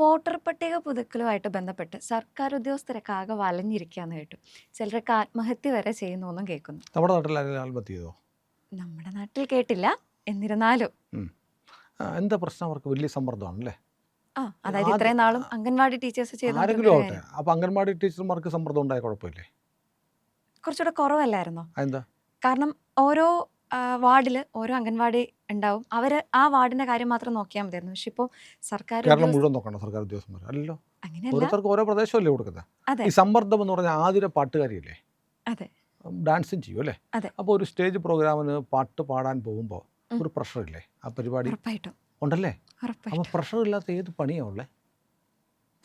Voter പട്ടിക പുതുക്കലുമായിട്ട് ബന്ധപ്പെട്ട് സർക്കാർ ഉദ്യോഗസ്ഥരൊക്കെ ആകെ വലഞ്ഞിരിക്കാന്ന് കേട്ടു. ചിലരൊക്കെ ആത്മഹത്യ വരെ ചെയ്യുന്നു എന്നും കേൾക്കുന്നു. നമ്മുടെ നാട്ടിൽ ആരെങ്കിലും ആത്മഹത്യ ചെയ്തോ? നമ്മുടെ നാട്ടിൽ കേട്ടില്ല. എന്നിരുന്നാലും. എന്താ പ്രശ്നം? അവർക്ക് വലിയ സമ്മർദ്ദമാണല്ലേ? ആ അതായത് ഇത്രയും നാളും അംഗൻവാടി ടീച്ചേഴ്സ് ആരെങ്കിലും ആവട്ടെ. ചെയ്തു അപ്പോൾ അംഗൻവാടി ടീച്ചർമാർക്ക് സമ്മർദ്ദം ഉണ്ടായ കുഴപ്പമില്ലേ? കുറച്ചുകൂടെ കുറവല്ലായിരുന്നോ? അതെന്താ? കാരണം ഓരോ വാർഡിൽ ഓരോ അംഗൻവാടി ഉണ്ടാവും. അവർ ആ വാർഡിന്റെ കാര്യം മാത്രം നോക്കിയാൽ മതിയായിരുന്നു. പക്ഷെ ഇപ്പോൾ സർക്കാർ കേരളം മുഴുവൻ നോക്കണം സർക്കാർ ഉദ്യോഗസ്ഥന്മാർ അല്ലല്ലോ. ഓരോരുത്തർക്ക് ഓരോ പ്രദേശമല്ലേ കൊടുക്കുന്നത്. ഈ സമ്മർദ്ദം എന്ന് പറഞ്ഞാൽ ആതിര പാട്ടുകാരിയല്ലേ? അതെ. ഡാൻസും ചെയ്യും അല്ലേ. അപ്പോൾ ഒരു സ്റ്റേജ് പ്രോഗ്രാമിന് പാട്ട് പാടാൻ പോകുമ്പോൾ ഒരു പ്രഷർ ഇല്ലേ? ആ പരിപാടി ഉണ്ടല്ലേ? അപ്പോൾ പ്രഷർ ഇല്ലാത്ത ഏത് പണിയാണ് ഉള്ളത്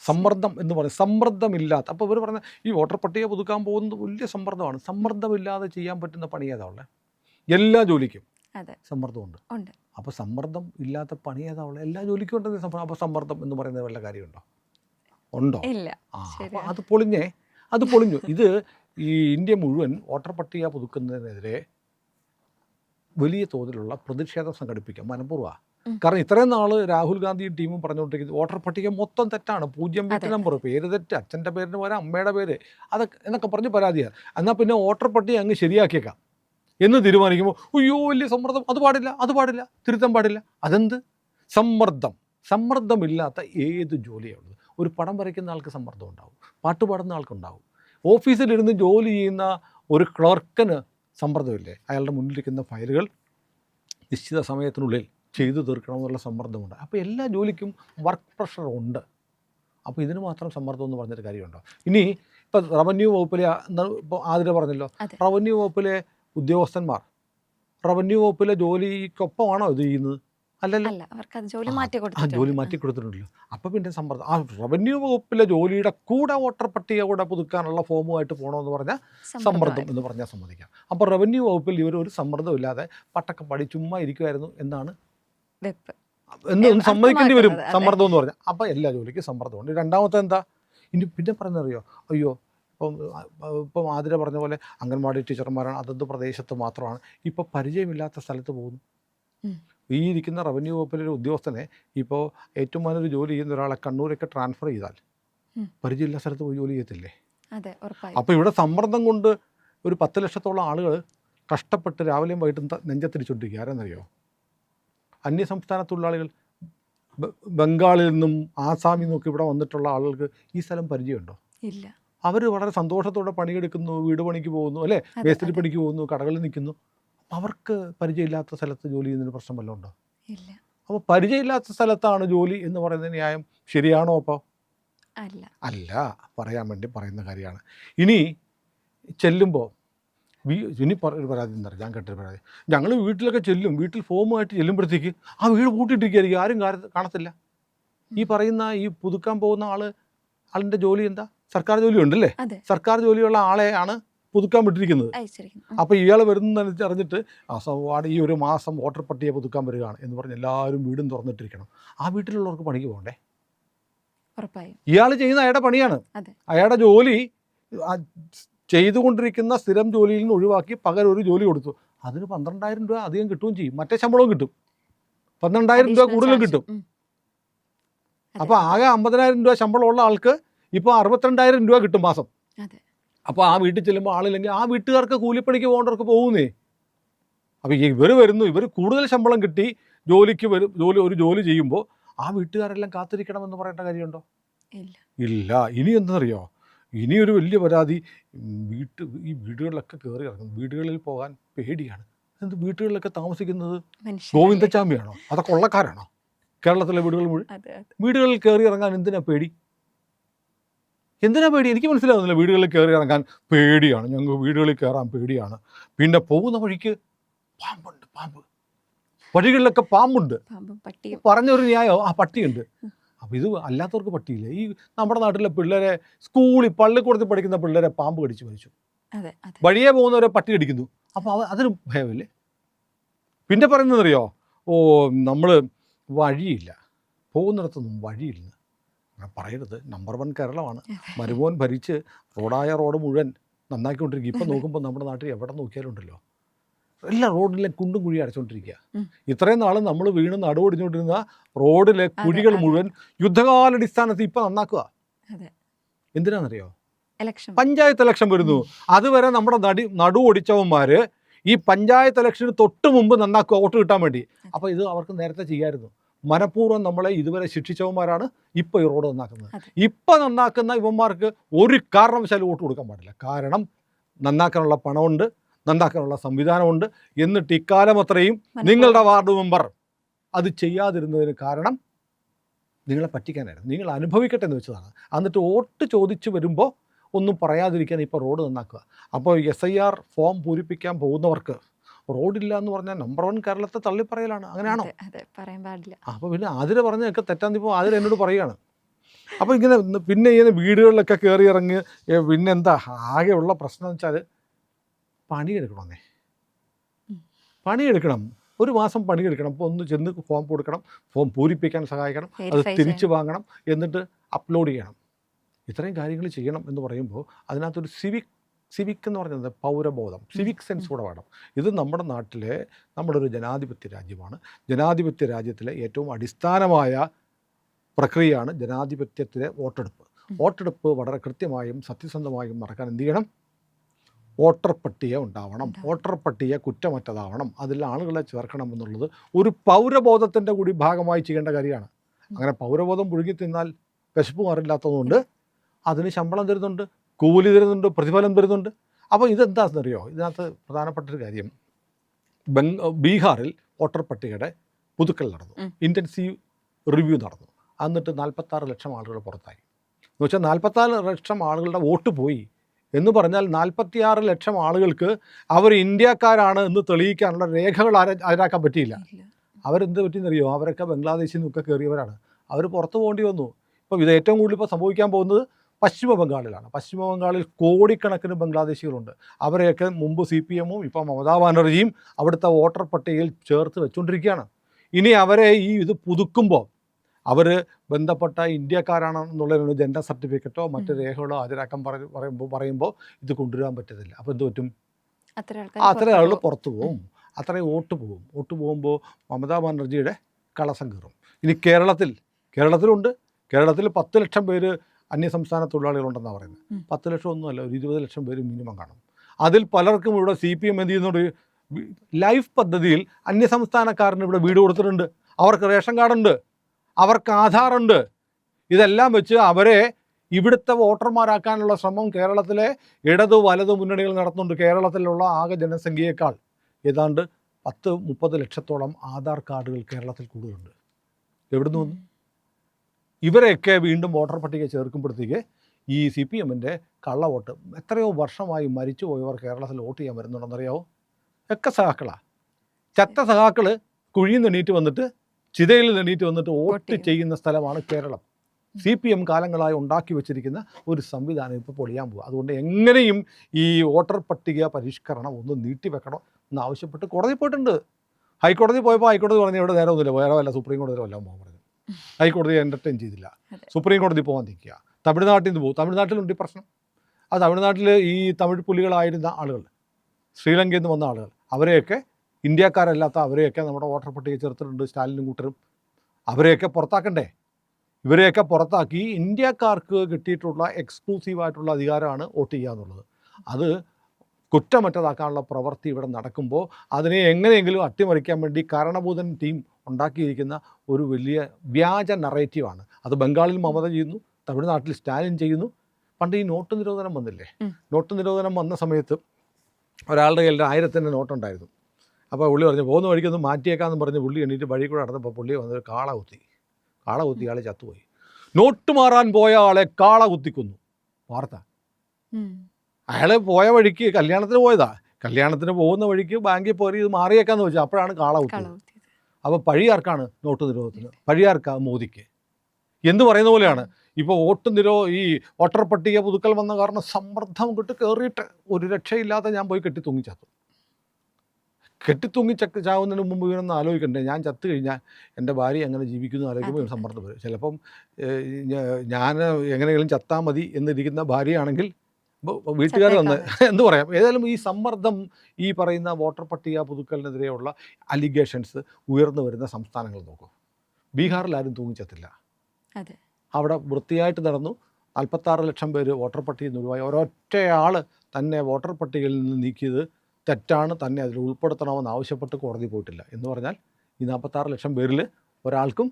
സമ്മർദ്ദം എന്ന് പറയും സമ്മർദ്ദമില്ലാത്ത. അപ്പോൾ ഇവർ പറഞ്ഞ ഈ വോട്ടർ പട്ടിക പുതുക്കാൻ പോകുന്നത് വലിയ സമ്മർദ്ദമാണ്. സമ്മർദ്ദമില്ലാതെ ചെയ്യാൻ പറ്റുന്ന പണി ഏതാ ഉള്ളത് എല്ലാ ജോലിക്കും സമ്മർദ്ദമുണ്ട്. ഉണ്ട്. അപ്പോൾ സമ്മർദ്ദം ഇല്ലാത്ത പണി ഏതാ ഉള്ളത് എല്ലാ ജോലിക്കും ഉണ്ടെന്ന് സമ്മർദ്ദം അപ്പോൾ സമ്മർദ്ദം എന്ന് പറയുന്നത് വല്ല കാര്യമുണ്ടോ? ഉണ്ടോ? ആ അപ്പോൾ അത് പൊളിഞ്ഞേ അത് പൊളിഞ്ഞു. ഇത് ഈ ഇന്ത്യ മുഴുവൻ വോട്ടർ പട്ടിക പുതുക്കുന്നതിനെതിരെ വലിയ തോതിലുള്ള പ്രതിഷേധം സംഘടിപ്പിക്കാം. മനഃപൂർവ. കാരണം ഇത്രയും നാൾ രാഹുൽ ഗാന്ധിയും ടീമും പറഞ്ഞുകൊണ്ടിരിക്കുന്നത് വോട്ടർ പട്ടിക മൊത്തം തെറ്റാണ്. പൂജ്യം വീട്ട്. നമ്പർ പേര് തെറ്റ് അച്ഛന്റെ പേരിന് പോരാ അമ്മയുടെ പേര് അതൊക്കെ എന്നൊക്കെ പറഞ്ഞ് പരാതിയാണ്. എന്നാൽ പിന്നെ വോട്ടർ പട്ടിക അങ്ങ് ശരിയാക്കിയേക്കാം. എന്ന് തീരുമാനിക്കുമ്പോൾ അയ്യോ വലിയ സമ്മർദ്ദം. അത് പാടില്ല അത് പാടില്ല. തിരുത്താൻ പാടില്ല. അതെന്ത്? സമ്മർദ്ദം. സമ്മർദ്ദമില്ലാത്ത ഏത് ജോലിയാണുള്ളത് ഒരു പടം വരയ്ക്കുന്ന ആൾക്ക് സമ്മർദ്ദം ഉണ്ടാവും. പാട്ട് പാടുന്ന ആൾക്കുണ്ടാവും ഓഫീസിലിരുന്ന് ജോലി ചെയ്യുന്ന ഒരു ക്ലർക്കിന് സമ്മർദ്ദമില്ലേ? അയാളുടെ മുന്നിലിരിക്കുന്ന ഫയലുകൾ നിശ്ചിത സമയത്തിനുള്ളിൽ ചെയ്തു തീർക്കണമെന്നുള്ള സമ്മർദ്ദമുണ്ട്. അപ്പോൾ എല്ലാ ജോലിക്കും വർക്ക് പ്രഷർ ഉണ്ട്. അപ്പോൾ ഇതിന് മാത്രം സമ്മർദ്ദം എന്ന് പറഞ്ഞൊരു കാര്യമുണ്ടോ? ഇനി ഇപ്പം റവന്യൂ വകുപ്പിലെ ഇപ്പോൾ ആതിര പറഞ്ഞല്ലോ. റവന്യൂ വകുപ്പിലെ ഉദ്യോഗസ്ഥന്മാർ. റവന്യൂ വകുപ്പിലെ ജോലിക്കൊപ്പമാണോ ഇത് ചെയ്യുന്നത്? അല്ലല്ലോ. ജോലി മാറ്റി ആ ജോലി മാറ്റി കൊടുത്തിട്ടുണ്ടല്ലോ. അപ്പോൾ പിന്നെ സമ്മർദ്ദം ആ റവന്യൂ വകുപ്പിലെ ജോലിയുടെ കൂടെ വോട്ടർ പട്ടിക കൂടെ പുതുക്കാനുള്ള ഫോമുമായിട്ട് പോകണമെന്ന് പറഞ്ഞാൽ സമ്മർദ്ദം എന്ന് പറഞ്ഞാൽ സമ്മതിക്കാം. അപ്പോൾ റവന്യൂ വകുപ്പിൽ ഇവർ ഒരു സമ്മർദ്ദമില്ലാതെ പട്ടക്കം പാടി ചുമ്മാ ഇരിക്കുമായിരുന്നു എന്നാണ് എന്ന് സമ്മതിക്കേണ്ടി വരും സമ്മർദ്ദം എന്ന് പറഞ്ഞാൽ അപ്പോൾ എല്ലാ ജോലിക്കും സമ്മർദ്ദമുണ്ട് രണ്ടാമത്തെ എന്താ? ഇനി പിന്നെ പറയുന്നറിയോ അയ്യോ ഇപ്പം ഇപ്പം ആതിര പറഞ്ഞ പോലെ അംഗൻവാടി ടീച്ചർമാരാണ് അതത് പ്രദേശത്ത് മാത്രമാണ്. ഇപ്പോൾ പരിചയമില്ലാത്ത സ്ഥലത്ത് പോകുന്നു. ഈ ഇരിക്കുന്ന റവന്യൂ വകുപ്പിലെ ഒരു ഉദ്യോഗസ്ഥനെ ഇപ്പോൾ ഏറ്റവും നല്ലൊരു ജോലി ചെയ്യുന്ന ഒരാളെ കണ്ണൂരൊക്കെ ട്രാൻസ്ഫർ ചെയ്താൽ. പരിചയമില്ലാത്ത സ്ഥലത്ത് പോയി ജോലി ചെയ്യത്തില്ലേ? അപ്പോൾ ഇവിടെ സമ്മർദ്ദം കൊണ്ട് ഒരു പത്ത് ലക്ഷത്തോളം ആളുകൾ കഷ്ടപ്പെട്ട് രാവിലെയും വൈകിട്ടും നെഞ്ചത്തിരിച്ചുകൊണ്ടിരിക്കുക ആരെന്നറിയോ? അന്യ സംസ്ഥാന തൊഴിലാളികൾ ബംഗാളിൽ നിന്നും ആസാമിൽ നിന്നൊക്കെ ഇവിടെ വന്നിട്ടുള്ള ആളുകൾക്ക് ഈ സ്ഥലം പരിചയമുണ്ടോ? ഇല്ല. അവർ വളരെ സന്തോഷത്തോടെ പണിയെടുക്കുന്നു വീട് പണിക്ക് പോകുന്നു അല്ലേ? വേസ്റ്റിൽ മേസ്തിരി പണിക്ക് പോകുന്നു കടകളിൽ നിൽക്കുന്നു. അവർക്ക് പരിചയമില്ലാത്ത സ്ഥലത്ത് ജോലി ചെയ്യുന്നതിന് പ്രശ്നം വല്ലതും ഉണ്ടോ? ഇല്ല. അപ്പോൾ പരിചയമില്ലാത്ത സ്ഥലത്താണ് ജോലി എന്ന് പറയുന്ന ന്യായം ശരിയാണോ അപ്പോൾ അല്ല. അല്ല. പറയാൻ വേണ്ടി പറയുന്ന കാര്യമാണ്. ഇനി ചെല്ലുമ്പോൾ ഇനി ഒരു പരാതി എന്താ ഞാൻ കേട്ടൊരു പരാതി. ഞങ്ങൾ വീട്ടിലൊക്കെ ചെല്ലും വീട്ടിൽ ഫോമുമായിട്ട് ചെല്ലുമ്പോഴത്തേക്ക് ആ വീട് പൂട്ടിയിട്ടിരിക്കുകയായിരിക്കും ആരും കാണത്തില്ല. ഈ പറയുന്ന ഈ പുതുക്കാൻ പോകുന്ന ആൾ ആളിന്റെ ജോലി എന്താ? സർക്കാർ ജോലി ഉണ്ടല്ലേ സർക്കാർ ജോലിയുള്ള ആളെയാണ് പുതുക്കാൻ വിട്ടിരിക്കുന്നത്. അപ്പൊ അപ്പോൾ ഇയാൾ വരുന്നതെന്ന് അറിഞ്ഞിട്ട് ആ സവാട് ഈ ഒരു മാസം വോട്ടർ പട്ടിക പുതുക്കാൻ വരികയാണ് എന്ന് പറഞ്ഞ് എല്ലാവരും വീടും തുറന്നിട്ടിരിക്കണം. ആ വീട്ടിലുള്ളവർക്ക് പണിക്ക് പോകണ്ടേ? ഇയാൾ ചെയ്യുന്ന അയാളുടെ പണിയാണ്. അയാളുടെ ജോലി ചെയ്തുകൊണ്ടിരിക്കുന്ന സ്ഥിരം ജോലിയിൽ നിന്ന് ഒഴിവാക്കി പകരം ഒരു ജോലി കൊടുത്തു. അതിന് പന്ത്രണ്ടായിരം രൂപ അധികം കിട്ടുകയും ചെയ്യും. മറ്റേ ശമ്പളവും കിട്ടും. പന്ത്രണ്ടായിരം രൂപ കൂടുതലും കിട്ടും. അപ്പൊ അപ്പോൾ ആകെ അമ്പതിനായിരം രൂപ ശമ്പളമുള്ള ആൾക്ക് ഇപ്പോൾ അറുപത്തിരണ്ടായിരം രൂപ കിട്ടും മാസം. അപ്പോൾ ആ വീട്ടിൽ ചെല്ലുമ്പോൾ ആളില്ലെങ്കിൽ ആ വീട്ടുകാർക്ക് കൂലിപ്പണിക്ക് പോകേണ്ടവർക്ക് പോകുന്നേ അപ്പോൾ ഇവർ വരുന്നു ഇവർ കൂടുതൽ ശമ്പളം കിട്ടി ജോലിക്ക് വരും ജോലി ഒരു ജോലി ചെയ്യുമ്പോൾ ആ വീട്ടുകാരെല്ലാം കാത്തിരിക്കണം എന്ന് പറയേണ്ട കാര്യമുണ്ടോ? ഇല്ല. ഇനി എന്തെന്നറിയോ? ഇനി ഒരു വലിയ പരാതി. വീട്ട് ഈ വീടുകളിലൊക്കെ കയറി ഇറങ്ങും. വീടുകളിൽ പോകാൻ പേടിയാണ്. എന്ത് വീടുകളിലൊക്കെ താമസിക്കുന്നത്? ഗോവിന്ദച്ചാമിയാണോ? അതൊക്കെ കൊള്ളക്കാരാണോ കേരളത്തിലെ വീടുകൾ മുഴുവൻ? വീടുകളിൽ കയറി ഇറങ്ങാൻ എന്തിനാ പേടി? എന്തിനാ പേടി? എനിക്ക് മനസ്സിലാവുന്നില്ല. വീടുകളിൽ കയറി ഇറങ്ങാൻ പേടിയാണ്. ഞങ്ങൾക്ക് വീടുകളിൽ കയറാൻ പേടിയാണ്. പിന്നെ പോകുന്ന വഴിക്ക് പാമ്പുണ്ട് പാമ്പ്. വഴികളിലൊക്കെ പാമ്പുണ്ട്. പറഞ്ഞൊരു ന്യായോ. ആ പട്ടിയുണ്ട്. അപ്പോൾ ഇത് അല്ലാത്തവർക്ക് പട്ടിയില്ല. ഈ നമ്മുടെ നാട്ടിലെ പിള്ളേരെ സ്കൂളിൽ പള്ളിക്കൂടത്തിൽ പഠിക്കുന്ന പിള്ളേരെ പാമ്പ് കടിച്ചു മരിച്ചു. വഴിയെ പോകുന്നവരെ പട്ടി കടിക്കുന്നു. അപ്പോൾ അവ അതിന് ഭയമില്ലേ? പിന്നെ പറയുന്നതറിയോ ഓ നമ്മൾ വഴിയില്ല. പോകുന്നിടത്തൊന്നും വഴിയില്ല. അങ്ങനെ പറയരുത്. നമ്പർ വൺ കേരളമാണ്. മരുമോൻ ഭരിച്ച് റോഡായ റോഡ് മുഴുവൻ നന്നാക്കിക്കൊണ്ടിരിക്കുക. ഇപ്പം നോക്കുമ്പോൾ നമ്മുടെ നാട്ടിൽ എവിടെ നോക്കിയാലും ഉണ്ടല്ലോ എല്ലാ റോഡിലെ കുണ്ടും കുഴി അടച്ചുകൊണ്ടിരിക്കുക. ഇത്രയും നാൾ നമ്മൾ വീണ് നടുവടിഞ്ഞുകൊണ്ടിരുന്ന റോഡിലെ കുഴികൾ. മുഴുവൻ യുദ്ധകാലടിസ്ഥാനത്ത് ഇപ്പം നന്നാക്കുക. എന്തിനാണെന്നറിയോ പഞ്ചായത്ത് ഇലക്ഷൻ വരുന്നു. അതുവരെ നമ്മുടെ നടി നടു ഒടിച്ചവന്മാര് ഈ പഞ്ചായത്ത് ഇലക്ഷന് തൊട്ട് മുമ്പ് നന്നാക്കുക വോട്ട് കിട്ടാൻ വേണ്ടി. അപ്പോൾ ഇത് അവർക്ക് നേരത്തെ ചെയ്യായിരുന്നു. മനഃപൂർവം നമ്മളെ ഇതുവരെ ശിക്ഷിച്ചവന്മാരാണ് ഇപ്പോൾ ഈ റോഡ് നന്നാക്കുന്നത്. ഇപ്പോൾ ഇപ്പം നന്നാക്കുന്ന ഇവന്മാർക്ക് ഒരു കാരണവശാലും വോട്ട് കൊടുക്കാൻ പാടില്ല. കാരണം നന്നാക്കാനുള്ള പണമുണ്ട് നന്നാക്കാനുള്ള സംവിധാനമുണ്ട്. എന്നിട്ട് ഇക്കാലം അത്രയും നിങ്ങളുടെ വാർഡ് മെമ്പർ അത് ചെയ്യാതിരുന്നതിന് കാരണം നിങ്ങളെ പറ്റിക്കാനായിരുന്നു. നിങ്ങൾ അനുഭവിക്കട്ടെ എന്ന് വെച്ചതാണ്. എന്നിട്ട് വോട്ട് ചോദിച്ചു വരുമ്പോൾ ഒന്നും പറയാതിരിക്കാൻ ഇപ്പോൾ റോഡ് നന്നാക്കുക. അപ്പോൾ എസ് ഐ ആർ ഫോം പൂരിപ്പിക്കാൻ പോകുന്നവർക്ക് റോഡില്ല എന്ന് പറഞ്ഞാൽ നമ്പർ വൺ കേരളത്തെ തള്ളിപ്പറയലാണ്. അങ്ങനെയാണോ? പറയാൻ പാടില്ല. അപ്പോൾ പിന്നെ ആതിര പറഞ്ഞൊക്കെ തെറ്റാന്ന് ആതിര എന്നോട് പറയുകയാണ്. അപ്പോൾ ഇങ്ങനെ പിന്നെ ഇങ്ങനെ വീടുകളിലൊക്കെ കയറി ഇറങ്ങി പിന്നെ എന്താ ആകെയുള്ള പ്രശ്നം എന്ന് വെച്ചാൽ പണിയെടുക്കണമെന്നേ. പണിയെടുക്കണം. ഒരു മാസം പണിയെടുക്കണം. അപ്പോൾ ഒന്ന് ചെന്ന് ഫോം കൊടുക്കണം ഫോം പൂരിപ്പിക്കാൻ സഹായിക്കണം അത് തിരിച്ചു വാങ്ങണം എന്നിട്ട് അപ്ലോഡ് ചെയ്യണം. ഇത്രയും കാര്യങ്ങൾ ചെയ്യണം എന്ന് പറയുമ്പോൾ അതിനകത്തൊരു സിവിക് സിവിക് എന്ന് പറയുന്നത് പൗരബോധം സിവിക് സെൻസ് കൂടെ വേണം. ഇത് നമ്മുടെ നാട്ടിലെ നമ്മുടെ ഒരു ജനാധിപത്യ രാജ്യമാണ്. ജനാധിപത്യ രാജ്യത്തിലെ ഏറ്റവും അടിസ്ഥാനമായ പ്രക്രിയയാണ് ജനാധിപത്യത്തിലെ വോട്ടെടുപ്പ്. വോട്ടെടുപ്പ് വളരെ കൃത്യമായും സത്യസന്ധമായും നടക്കാൻ എന്ത് ചെയ്യണം? വോട്ടർ പട്ടിക ഉണ്ടാവണം. വോട്ടർ പട്ടിക കുറ്റമറ്റതാവണം. അതിൽ ആളുകളെ ചേർക്കണം എന്നുള്ളത് ഒരു പൗരബോധത്തിന്റെ കൂടി ഭാഗമായി ചെയ്യേണ്ട കാര്യമാണ്. അങ്ങനെ പൗരബോധം പുഴുങ്ങി തിന്നാൽ വിശപ്പ് മാറില്ലാത്തതുകൊണ്ട് അതിന് ശമ്പളം തരുന്നുണ്ട്. കൂലി തരുന്നുണ്ട് പ്രതിഫലം തരുന്നുണ്ട്. അപ്പോൾ ഇതെന്താണെന്നറിയോ? ഇതിനകത്ത് പ്രധാനപ്പെട്ട ഒരു കാര്യം. ബംഗ ബീഹാറിൽ വോട്ടർ പട്ടികയുടെ പുതുക്കൽ നടന്നു. ഇന്റൻസീവ് റിവ്യൂ നടന്നു. എന്നിട്ട് നാൽപ്പത്താറ് ലക്ഷം ആളുകൾ പുറത്തായി. എന്ന് വെച്ചാൽ നാൽപ്പത്താറ് ലക്ഷം ആളുകളുടെ വോട്ട് പോയി. എന്ന് പറഞ്ഞാൽ നാൽപ്പത്തിയാറ് ലക്ഷം ആളുകൾക്ക് അവർ ഇന്ത്യക്കാരാണ് എന്ന് തെളിയിക്കാനുള്ള രേഖകൾ ആര ഹാജരാക്കാൻ പറ്റിയില്ല. അവരെന്ത് പറ്റിയെന്നറിയോ? അവരൊക്കെ ബംഗ്ലാദേശിൽ നിന്നൊക്കെ കയറിയവരാണ്. അവർ പുറത്തു പോകേണ്ടി വന്നു. ഇപ്പോൾ ഇത് ഏറ്റവും കൂടുതൽ ഇപ്പോൾ സംഭവിക്കാൻ പോകുന്നത് പശ്ചിമ ബംഗാളിലാണ് പശ്ചിമ ബംഗാളിൽ കോടിക്കണക്കിന് ബംഗ്ലാദേശികളുണ്ട്. അവരെയൊക്കെ മുമ്പ് സി പി എമ്മും ഇപ്പോൾ മമതാ ബാനർജിയും അവിടുത്തെ വോട്ടർ പട്ടികയിൽ ചേർത്ത് വെച്ചുകൊണ്ടിരിക്കുകയാണ് ഇനി അവരെ ഈ ഇത് പുതുക്കുമ്പോൾ അവർ ബന്ധപ്പെട്ട ഇന്ത്യക്കാരാണെന്നുള്ളതിനുള്ള ജെൻഡർ സർട്ടിഫിക്കറ്റോ മറ്റു രേഖകളോ ഹാജരാക്കാൻ പറ- പറയുമ്പോൾ പറയുമ്പോൾ ഇത് കൊണ്ടുവരാൻ പറ്റത്തില്ല. അപ്പോൾ എന്ത് പറ്റും? അത്ര ആളുകൾ പോകും. പുറത്തു പോകും. അത്രയും വോട്ട് പോകും. വോട്ട് പോകുമ്പോൾ മമതാ ബാനർജിയുടെ കളസം കയറും ഇനി കേരളത്തിൽ കേരളത്തിലുണ്ട്. കേരളത്തിൽ പത്ത് ലക്ഷം പേര് അന്യസംസ്ഥാന തൊഴിലാളികളുണ്ടെന്നാണ് പറയുന്നത്. പത്ത് ലക്ഷം ഒന്നുമല്ല ഒരു ഇരുപത് ലക്ഷം പേര് മിനിമം കാണും. അതിൽ പലർക്കും ഇവിടെ സി പി എം എന്ത് ചെയ്യുന്നുണ്ട്? ലൈഫ് പദ്ധതിയിൽ അന്യസംസ്ഥാനക്കാരന് ഇവിടെ വീട് കൊടുത്തിട്ടുണ്ട്. അവർക്ക് റേഷൻ കാർഡുണ്ട്. അവർക്ക് ആധാറുണ്ട്. ഇതെല്ലാം വെച്ച് അവരെ ഇവിടുത്തെ വോട്ടർമാരാക്കാനുള്ള ശ്രമം കേരളത്തിലെ ഇടതു വലതു മുന്നണികൾ നടത്തുന്നുണ്ട്. കേരളത്തിലുള്ള ആകെ ജനസംഖ്യയേക്കാൾ ഏതാണ്ട് പത്ത് മുപ്പത് ലക്ഷത്തോളം ആധാർ കാർഡുകൾ കേരളത്തിൽ കൂടുതലുണ്ട്. എവിടുന്ന് വന്നു? ഇവരെയൊക്കെ വീണ്ടും വോട്ടർ പട്ടിക ചേർക്കുമ്പോഴത്തേക്ക് ഈ സി പി എമ്മിന്റെ കള്ളവോട്ട് എത്രയോ വർഷമായി മരിച്ചു പോയവർ കേരളത്തിൽ വോട്ട് ചെയ്യാൻ വരുന്നുണ്ടെന്നറിയാവോ? ഒക്കെ സഹാക്കളാണ് ചത്ത സഹാക്കൾ കുഴിയിൽ നിന്ന് എണീറ്റ് വന്നിട്ട് ചിതയിൽ നിന്ന് എണീറ്റ് വന്നിട്ട് വോട്ട് ചെയ്യുന്ന സ്ഥലമാണ് കേരളം. സി പി എം കാലങ്ങളായി ഉണ്ടാക്കി വെച്ചിരിക്കുന്ന ഒരു സംവിധാനം ഇപ്പോൾ പൊളിയാൻ പോകുക അതുകൊണ്ട് എങ്ങനെയും ഈ വോട്ടർ പട്ടിക പരിഷ്കരണം ഒന്ന് നീട്ടിവെക്കണം എന്നാവശ്യപ്പെട്ട് കോടതി പോയിട്ടുണ്ട്. ഹൈക്കോടതി പോയപ്പോൾ ഹൈക്കോടതി പറഞ്ഞ ഇവിടെ നേരെ ഒന്നുമില്ല വേറെ വല്ല സുപ്രീം കോടതി വല്ലതും പോകാൻ ഹൈക്കോടതി എന്റർടൈൻ ചെയ്തില്ല. സുപ്രീം കോടതി പോകാൻ നിൽക്കുക തമിഴ്നാട്ടിൽ നിന്ന് പോകും. തമിഴ്നാട്ടിലുണ്ട് പ്രശ്നം. ആ തമിഴ്നാട്ടിൽ ഈ തമിഴ് പുലികളായിരുന്ന ആളുകൾ ശ്രീലങ്കയിൽ നിന്ന് വന്ന ആളുകൾ അവരെയൊക്കെ ഇന്ത്യക്കാരല്ലാത്ത അവരെയൊക്കെ നമ്മുടെ വോട്ടർ പട്ടിക ചേർത്തിട്ടുണ്ട് സ്റ്റാലിനും കൂട്ടരും. അവരെയൊക്കെ പുറത്താക്കണ്ടേ? ഇവരെയൊക്കെ പുറത്താക്കി ഇന്ത്യക്കാർക്ക് കിട്ടിയിട്ടുള്ള എക്സ്ക്ലൂസീവായിട്ടുള്ള അധികാരമാണ് വോട്ട് ചെയ്യുക എന്നുള്ളത്. അത് കുറ്റമറ്റതാക്കാനുള്ള പ്രവൃത്തി ഇവിടെ നടക്കുമ്പോൾ അതിനെ എങ്ങനെയെങ്കിലും അട്ടിമറിക്കാൻ വേണ്ടി കാരണഭൂതൻ ടീം ഉണ്ടാക്കിയിരിക്കുന്ന ഒരു വലിയ വ്യാജ നറേറ്റീവാണ്. അത് ബംഗാളിൽ മമത ചെയ്യുന്നു തമിഴ്നാട്ടിൽ സ്റ്റാലിൻ ചെയ്യുന്നു. പണ്ട് ഈ നോട്ട് നിരോധനം വന്നില്ലേ. നോട്ട് നിരോധനം വന്ന സമയത്ത് ഒരാളുടെ കയ്യിൽ ആയിരത്തിന്റെ നോട്ടുണ്ടായിരുന്നു. അപ്പോൾ പുള്ളി പറഞ്ഞു പോകുന്ന വഴിക്കൊന്ന് മാറ്റിയേക്കാന്ന് പറഞ്ഞ് പുള്ളി എണീറ്റ് വഴി കൂടെ നടന്നപ്പോൾ പുള്ളി വന്നൊരു കാള കുത്തി. കാള കുത്തി ആൾ ചത്തുപോയി. നോട്ട് മാറാൻ പോയ ആളെ കാള കുത്തിക്കുന്നു. വാർത്ത. അയാളെ അയാൾ പോയ വഴിക്ക് കല്യാണത്തിന് പോയതാ. കല്യാണത്തിന് പോകുന്ന വഴിക്ക് ബാങ്കിൽ പോയി ഇത് മാറിയേക്കാന്ന് വെച്ചാൽ അപ്പോഴാണ് കാള കളവുത്തിയത്. അപ്പോൾ പഴിയാർക്കാണ് നോട്ട് നിരോധനത്തിന് പഴിയാർക്ക മോദിക്ക്. എന്ന് പറയുന്ന പോലെയാണ്? ഇപ്പോൾ വോട്ട് നിരോ ഈ വോട്ടർ പട്ടിക പുതുക്കൽ വന്ന കാരണം സമ്മർദ്ദം കിട്ട് കയറിയിട്ട് ഒരു രക്ഷയില്ലാതെ ഞാൻ പോയി കെട്ടി തൂങ്ങിച്ചത്തു കെട്ടിത്തൂങ്ങി ചക്ക് ചാവുന്നതിന് മുമ്പ് ഇങ്ങനൊന്നും ആലോചിക്കണ്ടേ? ഞാൻ ചത്തു കഴിഞ്ഞാൽ എന്റെ ഭാര്യ എങ്ങനെ ജീവിക്കുന്നു ആലോചിക്കുമ്പോൾ. സമ്മർദ്ദം വരും. ചിലപ്പം ഞാൻ എങ്ങനെയെങ്കിലും ചത്താൽ മതി എന്നിരിക്കുന്ന ഭാര്യയാണെങ്കിൽ വീട്ടുകാർ വന്ന് എന്ത് പറയാം? ഏതായാലും ഈ സമ്മർദ്ദം ഈ പറയുന്ന വോട്ടർ പട്ടിക പുതുക്കലിനെതിരെയുള്ള അലിഗേഷൻസ് ഉയർന്നു വരുന്ന സംസ്ഥാനങ്ങൾ നോക്കൂ. ബീഹാറിൽ ആരും തൂങ്ങിച്ചത്തില്ല അവിടെ വൃത്തിയായിട്ട് നടന്നു. നാൽപ്പത്താറ് ലക്ഷം പേര് വോട്ടർ പട്ടികയിൽ നിന്ന് ഒഴിവായി. ഒരൊറ്റയാൾ തന്നെ വോട്ടർ പട്ടികയിൽ നിന്ന് നീക്കിയത് തെറ്റാണ്. തന്നെ അതിൽ ഉൾപ്പെടുത്തണമെന്ന് ആവശ്യപ്പെട്ട് കോടതി പോയിട്ടില്ല. എന്ന് പറഞ്ഞാൽ ഈ നാൽപ്പത്താറ് ലക്ഷം പേരിൽ ഒരാൾക്കും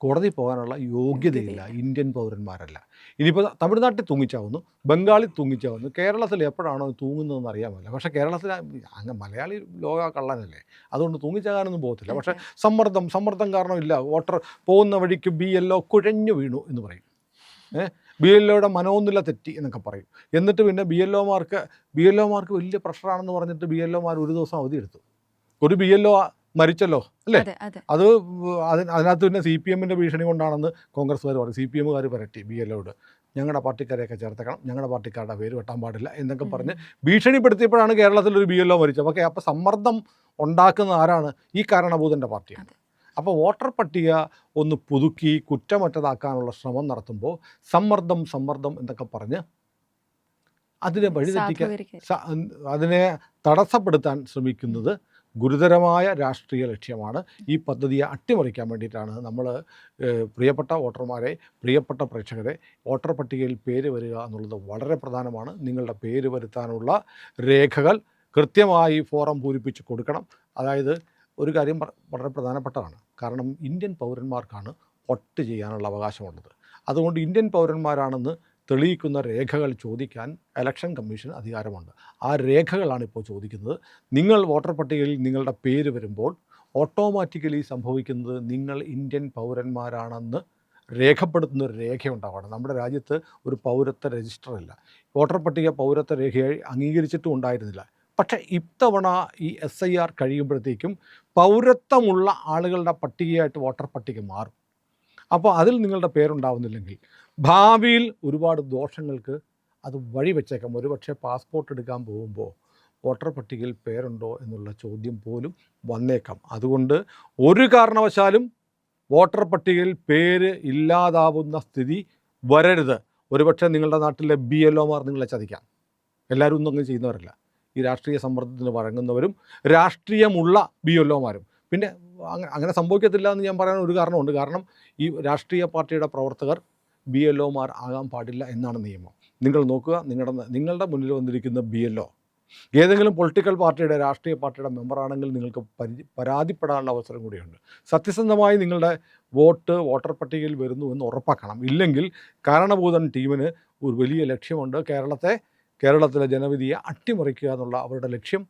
കോടതി പോകാനുള്ള യോഗ്യതയില്ല. ഇന്ത്യൻ പൗരന്മാരല്ല. ഇനിയിപ്പോൾ തമിഴ്നാട്ടിൽ തൂങ്ങിച്ചാവുന്നു ബംഗാളിൽ തൂങ്ങിച്ചാവുന്നു. കേരളത്തിൽ എപ്പോഴാണോ തൂങ്ങുന്നതെന്ന് അറിയാമല്ലോ. പക്ഷേ കേരളത്തിൽ അങ്ങ് മലയാളി ലോക കള്ളനല്ലേ. അതുകൊണ്ട് തൂങ്ങിച്ചാകാനൊന്നും പോകത്തില്ല. പക്ഷേ സമ്മർദ്ദം സമ്മർദ്ദം കാരണമില്ല വോട്ടർ പോകുന്ന വഴിക്ക് ബി എൽ ഒ കുഴഞ്ഞു വീണു എന്ന് പറയും. ഏഹ് ബി എൽ ഒയുടെ മനോന്നില തെറ്റി എന്നൊക്കെ പറയും. എന്നിട്ട് പിന്നെ ബി എൽ ഒമാർക്ക് ബി എൽ ഒമാർക്ക് വലിയ പ്രഷറാണെന്ന് പറഞ്ഞിട്ട് ബി എൽ ഒമാർ ഒരു ദിവസം അവധി എടുത്തു ഒരു ബി എൽ ഒ മരിച്ചല്ലോ അല്ലേ? അതെ അതെ. അത് അതിന് അതിനകത്ത് പിന്നെ സി പി എമ്മിന്റെ ഭീഷണി കൊണ്ടാണെന്ന് കോൺഗ്രസ്സുകാർ പറയും. സി പി എമ്മുകാർ പരട്ടി ബി ഒയോട് ഞങ്ങളുടെ പാർട്ടിക്കാരെയൊക്കെ ചേർത്തേക്കണം. ഞങ്ങളുടെ പാർട്ടിക്കാരുടെ പേര് വെട്ടാൻ പാടില്ല എന്നൊക്കെ പറഞ്ഞ് ഭീഷണിപ്പെടുത്തിയപ്പോഴാണ് കേരളത്തിൽ ഒരു ബി ഒ മരിച്ചത്. ഓക്കെ അപ്പോൾ സമ്മർദ്ദം ഉണ്ടാക്കുന്ന ആരാണ്? ഈ കാരണഭൂതന്റെ പാർട്ടിയാണ്. അപ്പോൾ വോട്ടർ പട്ടിക ഒന്ന് പുതുക്കി കുറ്റമറ്റതാക്കാനുള്ള ശ്രമം നടത്തുമ്പോൾ സമ്മർദ്ദം സമ്മർദ്ദം എന്നൊക്കെ പറഞ്ഞ് അതിനെ വഴിതെറ്റിക്കാൻ അതിനെ തടസ്സപ്പെടുത്താൻ ശ്രമിക്കുന്നത് ഗുരുതരമായ രാഷ്ട്രീയ ലക്ഷ്യമാണ് ഈ പദ്ധതിയെ അട്ടിമറിക്കാൻ വേണ്ടിയിട്ടാണ് നമ്മൾ പ്രിയപ്പെട്ട വോട്ടർമാരെ പ്രിയപ്പെട്ട പ്രേക്ഷകരെ വോട്ടർ പട്ടികയിൽ പേര് വരിക എന്നുള്ളത് വളരെ പ്രധാനമാണ്. നിങ്ങളുടെ പേര് വരുത്താനുള്ള രേഖകൾ കൃത്യമായി ഫോറം പൂരിപ്പിച്ച് കൊടുക്കണം. അതായത് ഒരു കാര്യം വളരെ പ്രധാനപ്പെട്ടതാണ്. കാരണം ഇന്ത്യൻ പൗരന്മാർക്കാണ് വോട്ട് ചെയ്യാനുള്ള അവകാശമുള്ളത്. അതുകൊണ്ട് ഇന്ത്യൻ പൗരന്മാരാണെന്ന് തെളിയിക്കുന്ന രേഖകൾ ചോദിക്കാൻ ഇലക്ഷൻ കമ്മീഷൻ അധികാരമുണ്ട്. ആ രേഖകളാണ് ഇപ്പോൾ ചോദിക്കുന്നത്. നിങ്ങൾ വോട്ടർ പട്ടികയിൽ നിങ്ങളുടെ പേര് വരുമ്പോൾ ഓട്ടോമാറ്റിക്കലി സംഭവിക്കുന്നത് നിങ്ങൾ ഇന്ത്യൻ പൗരന്മാരാണെന്ന് രേഖപ്പെടുത്തുന്ന ഒരു രേഖയുണ്ടാവണം. നമ്മുടെ രാജ്യത്ത് ഒരു പൗരത്വ രജിസ്റ്റർ ഇല്ല. വോട്ടർ പട്ടിക പൗരത്വ രേഖയായി അംഗീകരിച്ചിട്ടും ഉണ്ടായിരുന്നില്ല. പക്ഷേ ഇത്തവണ ഈ എസ് ഐ ആർ കഴിയുമ്പോഴത്തേക്കും പൗരത്വമുള്ള ആളുകളുടെ പട്ടികയായിട്ട് വോട്ടർ പട്ടിക മാറും. അപ്പോൾ അതിൽ നിങ്ങളുടെ പേരുണ്ടാവുന്നില്ലെങ്കിൽ ഭാവിയിൽ ഒരുപാട് ദോഷങ്ങൾക്ക് അത് വഴി വെച്ചേക്കാം. ഒരുപക്ഷെ പാസ്പോർട്ട് എടുക്കാൻ പോകുമ്പോൾ വോട്ടർ പട്ടികയിൽ പേരുണ്ടോ എന്നുള്ള ചോദ്യം പോലും വന്നേക്കാം. അതുകൊണ്ട് ഒരു കാരണവശാലും വോട്ടർ പട്ടികയിൽ പേര് ഇല്ലാതാവുന്ന സ്ഥിതി വരരുത്. ഒരുപക്ഷെ നിങ്ങളുടെ നാട്ടിലെ ബി എൽ ഒമാർ നിങ്ങളെ ചതിക്കാം. എല്ലാവരും ഒന്നും അങ്ങനെ ചെയ്യുന്നവരല്ല. ഈ രാഷ്ട്രീയ സമ്മർദ്ദത്തിന് വഴങ്ങുന്നവരും രാഷ്ട്രീയമുള്ള ബി എൽ ഒമാരും. പിന്നെ അങ്ങനെ സംഭവിക്കത്തില്ല എന്ന് ഞാൻ പറയാൻ ഒരു കാരണമുണ്ട് കാരണം ഈ രാഷ്ട്രീയ പാർട്ടിയുടെ പ്രവർത്തകർ ബി എൽ ഒമാർ ആകാൻ പാടില്ല എന്നാണ് നിയമം. നിങ്ങൾ നോക്കുക നിങ്ങളുടെ നിങ്ങളുടെ മുന്നിൽ വന്നിരിക്കുന്ന ബി എൽ ഒ ഏതെങ്കിലും പൊളിറ്റിക്കൽ പാർട്ടിയുടെ രാഷ്ട്രീയ പാർട്ടിയുടെ മെമ്പറാണെങ്കിൽ നിങ്ങൾക്ക് പരി പരാതിപ്പെടാനുള്ള അവസരം കൂടിയുണ്ട്. സത്യസന്ധമായി നിങ്ങളുടെ വോട്ട് വോട്ടർ പട്ടികയിൽ വരുന്നു എന്ന് ഉറപ്പാക്കണം. ഇല്ലെങ്കിൽ കാരണഭൂതൻ ടീമിന് ഒരു വലിയ ലക്ഷ്യമുണ്ട്. കേരളത്തെ കേരളത്തിലെ ജനവിധിയെ അട്ടിമറിക്കുക എന്നുള്ള അവരുടെ ലക്ഷ്യം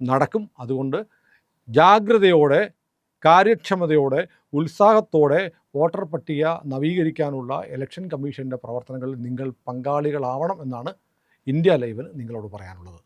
നടക്കും. അതുകൊണ്ട് ജാഗ്രതയോടെ കാര്യക്ഷമതയോടെ ഉത്സാഹത്തോടെ വോട്ടർ പട്ടിക നവീകരിക്കാനുള്ള ഇലക്ഷൻ കമ്മീഷന്റെ പ്രവർത്തനങ്ങളിൽ നിങ്ങൾ പങ്കാളികളാവണം എന്നാണ് ഇന്ത്യ ലൈവിന് നിങ്ങളോട് പറയാനുള്ളത്.